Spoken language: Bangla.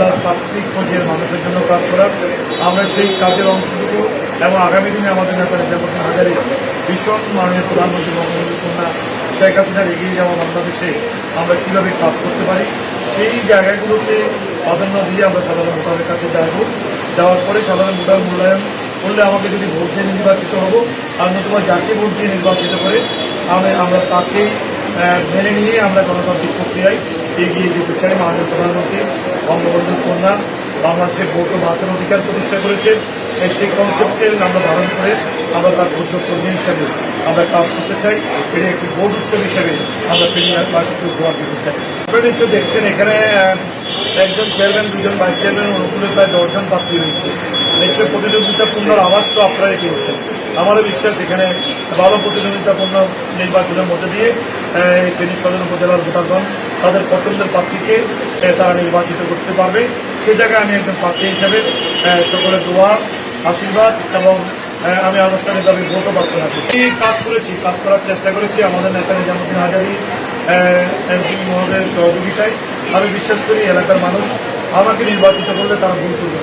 জেলার প্রাথমিক পর্যায়ের মানুষের জন্য কাজ করার আমরা সেই কাজের অংশটুকু এবং আগামী দিনে আমাদের নেতারা যেমন হাজারে ভীষণ মাননীয় প্রধানমন্ত্রী বঙ্গবন্ধু কন্যা শেখ হাসিনার এগিয়ে যাওয়া বাংলাদেশে আমরা কীভাবে কাজ করতে পারি, সেই জায়গাগুলোতে প্রাধান্য দিয়ে আমরা সাধারণ ভোটারের কাছে যাব। যাওয়ার পরে সাধারণ ভোটার মূল্যায়ন করলে আমাকে যদি ভোট দিয়ে নির্বাচিত হব, আর নতুবা যাকে ভোট দিয়ে নির্বাচিত করে, আমি, আমরা তাকেই মেনে নিয়ে আমরা গণতান্ত্রিক প্রক্রিয়ায় এগিয়ে যেতে চাই মাননীয় প্রধানমন্ত্রী। বঙ্গবন্ধু কন্যা বাংলাদেশের ভোট ও অধিকার প্রতিষ্ঠা করেছেন। সেই কনসেপ্টকে আমরা ধারণ করে আমরা তার ভোট কর্মী হিসেবে আমরা কাজ করতে চাই। এটি একটি ভোট উৎসব হিসেবে আমরা ফেরিয়াবাসীকে উপহার দিতে চাই। আপনারা নিশ্চয় দেখছেন এখানে একজন চেয়ারম্যান দুজন ভাইস চেয়ারম্যান অনুকূলে প্রায় দশজন প্রার্থী রয়েছে। নিশ্চয় প্রতিযোগিতাপূর্ণ আওয়াজ তো আপনারাই পেয়েছেন। আমারও বিশ্বাস এখানে ভালো প্রতিযোগিতাপূর্ণ নির্বাচনের মধ্যে দিয়ে ফেনী সদর উপজেলার ভোটারগণ তাদের পছন্দের প্রার্থীকে তারা নির্বাচিত করতে পারবে। সেই জায়গায় আমি একজন প্রার্থী হিসেবে সকলের দোয়া, আশীর্বাদ এবং আমি আনুষ্ঠানিকভাবে ভোটও প্রার্থনা করছি কাজ করেছি, কাজ করার চেষ্টা করেছি। আমাদের নেতা নিজামুদ্দিন হাজারি এমপি মহোদয়ের সহযোগিতায়। আমি বিশ্বাস করি, এলাকার মানুষ আমাকে নির্বাচিত করলে তারা ভুল করবে।